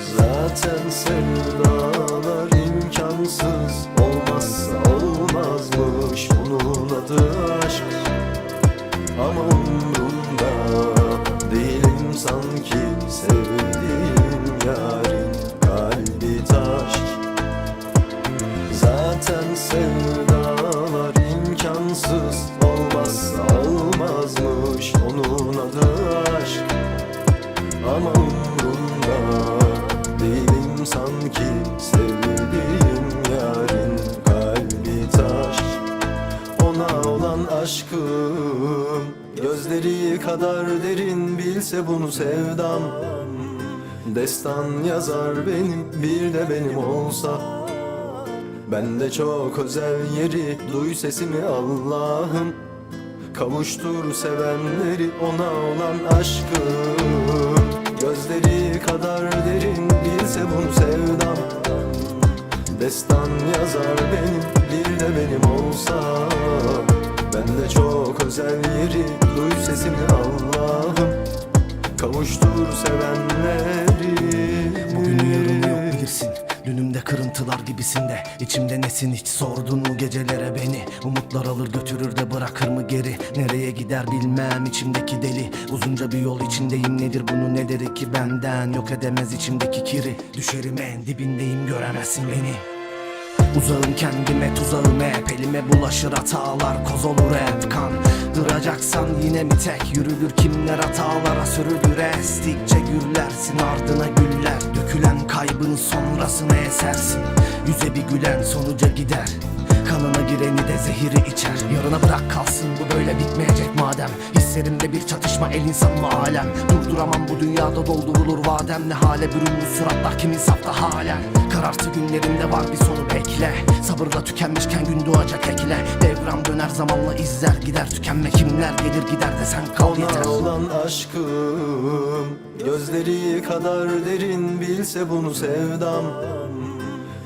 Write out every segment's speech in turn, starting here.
Zaten sevdalar imkansız. Olmazsa olmazmış bunun adı aşk. Ama umrumda değilim sanki. Sevdiğim yarim kalbi taş. Zaten sevdalar imkansız. Olmazsa olmazmış onun adı aşk. Ama umrumda aşkım. Gözleri kadar derin bilse bunu sevdam. Destan yazar benim bir de benim olsa. Ben de çok özel yeri Duy sesimi Allah'ım. Kavuştur sevenleri ona olan aşkım. Gözleri kadar derin bilse bunu sevdam. Destan yazar benim Kavuştur sevenleri. Yarını yok bilirsin Dünümde kırıntılar gibisinde İçimde nesin? Hiç sordun mu gecelere beni? Umutlar alır götürür de bırakır mı geri? Nereye gider bilmem içimdeki deli. Uzunca bir yol içindeyim. Nedir bunu nedir ki benden? Yok edemez içimdeki kiri. Düşerim en dibindeyim göremezsin beni Uzağım kendime tuzağım hep Elime bulaşır hatalar. Koz olur hep kan. Duracaksan yine mi tek? Yürülür kimler hatalara sürülür. Estikçe gürlersin ardına güller. Dökülen kaybın sonrasına esersin. Yüze bir gülen sonuca gider Kanına gireni de zehiri içer. Yarına bırak kalsın bu böyle bitmeyecek madem. Hislerimde bir çatışma el insan mı alem. Durduramam bu dünyada doldurulur vadem. Ne hale bürünmüş suratlar kimin safta halen? Karartı günlerimde var bir sonu bekle. Sabırla tükenmişken gün doğacak ekle. Devran döner zamanla izler gider. Tükenme kimler gelir gider de sen kal yeter. Ona olan aşkım Gözleri kadar derin. Bilse bunu sevdam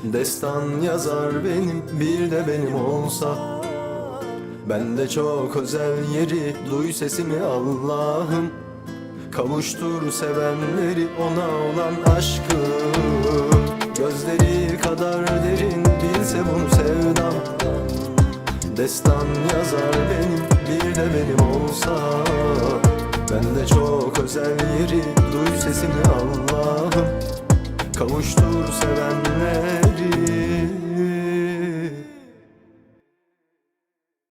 Destan yazar benim bir de benim olsa. Ben de çok özel yeri Duy sesimi Allah'ım. Kavuştur sevenleri ona olan aşkım Gözleri kadar derin bilse bunu sevdam Destan yazar benim bir de benim olsa. Ben de çok özel yeri Duy sesimi Allah'ım Kavuştur sevenleri